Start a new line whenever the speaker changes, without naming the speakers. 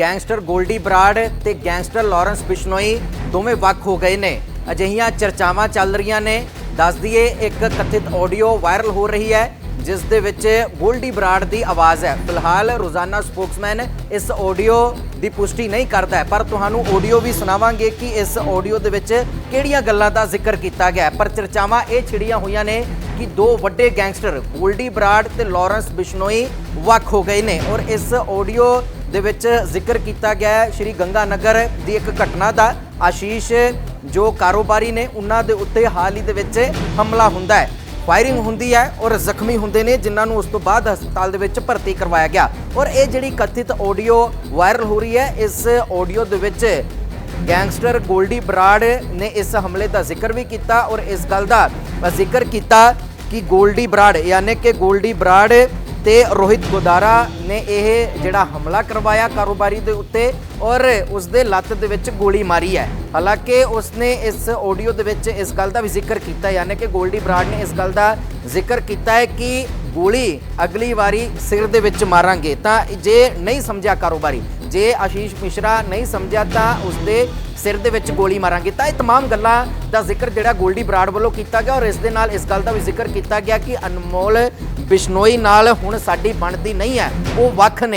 Gangster Goldy Brar ਤੇ gangster Lawrence Bishnoi ਦੋਵੇਂ ਵੱਖ ਹੋ ਗਏ ਨੇ। ਅਜਿਹੀਆਂ ਚਰਚਾਵਾਂ ਚੱਲ ਰਹੀਆਂ ਨੇ। ਦੱਸ ਦਈਏ, ਇੱਕ ਕਥਿਤ ਆਡੀਓ ਵਾਇਰਲ ਹੋ ਰਹੀ ਹੈ, ਜਿਸ ਦੇ ਵਿੱਚ ਗੋਲਡੀ ਬਰਾੜ ਦੀ ਆਵਾਜ਼ ਹੈ। ਫਿਲਹਾਲ ਰੋਜ਼ਾਨਾ ਸਪੋਕਸਮੈਨ ਇਸ ਆਡੀਓ ਦੀ ਪੁਸ਼ਟੀ ਨਹੀਂ ਕਰਦਾ ਹੈ, ਪਰ ਤੁਹਾਨੂੰ ਆਡੀਓ ਵੀ ਸੁਣਾਵਾਂਗੇ ਕਿ ਇਸ ਆਡੀਓ ਦੇ ਵਿੱਚ ਕਿਹੜੀਆਂ ਗੱਲਾਂ ਦਾ ਜ਼ਿਕਰ ਕੀਤਾ ਗਿਆ ਪਰ ਚਰਚਾਵਾਂ ਇਹ ਛਿੜੀਆਂ ਹੋਈਆਂ ਨੇ ਕਿ ਦੋ ਵੱਡੇ ਗੈਂਗਸਟਰ, ਗੋਲਡੀ ਬਰਾੜ ਤੇ ਲਾਰੈਂਸ ਬਿਸ਼ਨੋਈ ਵੱਖ ਹੋ ਗਏ ਨੇ ਔਰ ਇਸ ਆਡੀਓ ਦੇ ਵਿੱਚ ਜ਼ਿਕਰ ਕੀਤਾ ਗਿਆ ਹੈ। ਸ਼੍ਰੀ ਗੰਗਾ ਨਗਰ ਦੀ ਇੱਕ ਘਟਨਾ ਦਾ ਆਸ਼ੀਸ਼, ਜੋ ਕਾਰੋਬਾਰੀ ਨੇ, ਉਹਨਾਂ ਦੇ ਉੱਤੇ ਹਾਲ ਹੀ ਦੇ ਵਿੱਚ ਹਮਲਾ ਹੁੰਦਾ ਹੈ। ਫਾਇਰਿੰਗ ਹੁੰਦੀ ਹੈ ਔਰ ਜ਼ਖਮੀ ਹੁੰਦੇ ਨੇ, ਜਿਨ੍ਹਾਂ ਨੂੰ ਉਸ ਤੋਂ ਬਾਅਦ ਹਸਪਤਾਲ ਦੇ ਵਿੱਚ ਭਰਤੀ ਕਰਵਾਇਆ ਗਿਆ। ਔਰ ਇਹ ਜਿਹੜੀ ਕਥਿਤ ਆਡੀਓ ਵਾਇਰਲ ਹੋ ਰਹੀ ਹੈ, ਇਸ ਆਡੀਓ ਦੇ ਵਿੱਚ ਗੈਂਗਸਟਰ ਗੋਲਡੀ ਬਰਾੜ ਨੇ ਇਸ ਹਮਲੇ ਦਾ ਜ਼ਿਕਰ ਵੀ ਕੀਤਾ ਔਰ ਇਸ ਗੱਲ ਦਾ ਜ਼ਿਕਰ ਕੀਤਾ ਕਿ ਗੋਲਡੀ ਬਰਾੜ, ਯਾਨੀ ਕਿ ਗੋਲਡੀ ਬਰਾੜ ਤੇ ਰੋਹਿਤ ਗੋਦਾਰਾ ਨੇ ਇਹ ਜਿਹੜਾ ਹਮਲਾ ਕਰਵਾਇਆ ਕਾਰੋਬਾਰੀ ਦੇ ਉੱਤੇ ਔਰ ਉਸ ਦੇ ਲੱਤ ਦੇ ਵਿੱਚ ਗੋਲੀ ਮਾਰੀ ਹੈ। ਹਾਲਾਂਕਿ ਉਸਨੇ ਇਸ ਆਡੀਓ ਦੇ ਵਿੱਚ ਇਸ ਗੱਲ ਦਾ ਵੀ ਜ਼ਿਕਰ ਕੀਤਾ, ਯਾਨੀ ਕਿ ਗੋਲਡੀ ਬਰਾੜ ਨੇ ਇਸ ਗੱਲ ਦਾ ਜ਼ਿਕਰ ਕੀਤਾ ਹੈ ਕਿ ਗੋਲੀ ਅਗਲੀ ਵਾਰੀ ਸਿਰ ਦੇ ਵਿੱਚ ਮਾਰਾਂਗੇ। ਤਾਂ ਜੇ ਨਹੀਂ ਸਮਝਿਆ ਕਾਰੋਬਾਰੀ ਜੇ ਆਸ਼ੀਸ਼ ਮਿਸ਼ਰਾ ਨਹੀਂ ਸਮਝਿਆ ਤਾਂ ਉਸਦੇ ਸਿਰ ਦੇ ਵਿੱਚ ਗੋਲੀ ਮਾਰਾਂਗੇ ਤਾਂ ਇਹ तमाम ਗੱਲਾਂ ਦਾ ਜ਼ਿਕਰ ਜਿਹੜਾ ਗੋਲਡੀ ਬਰਾੜ ਵੱਲੋਂ ਕੀਤਾ ਗਿਆ ਔਰ ਇਸ ਦੇ ਨਾਲ ਇਸ ਗੱਲ ਦਾ ਵੀ ਜ਼ਿਕਰ ਕੀਤਾ ਗਿਆ ਕਿ ਅਨਮੋਲ ਬਿਸ਼ਨੋਈ ਨਾਲ ਹੁਣ ਸਾਡੀ ਬਣਦੀ ਨਹੀਂ ਹੈ ਉਹ ਵੱਖ ਨੇ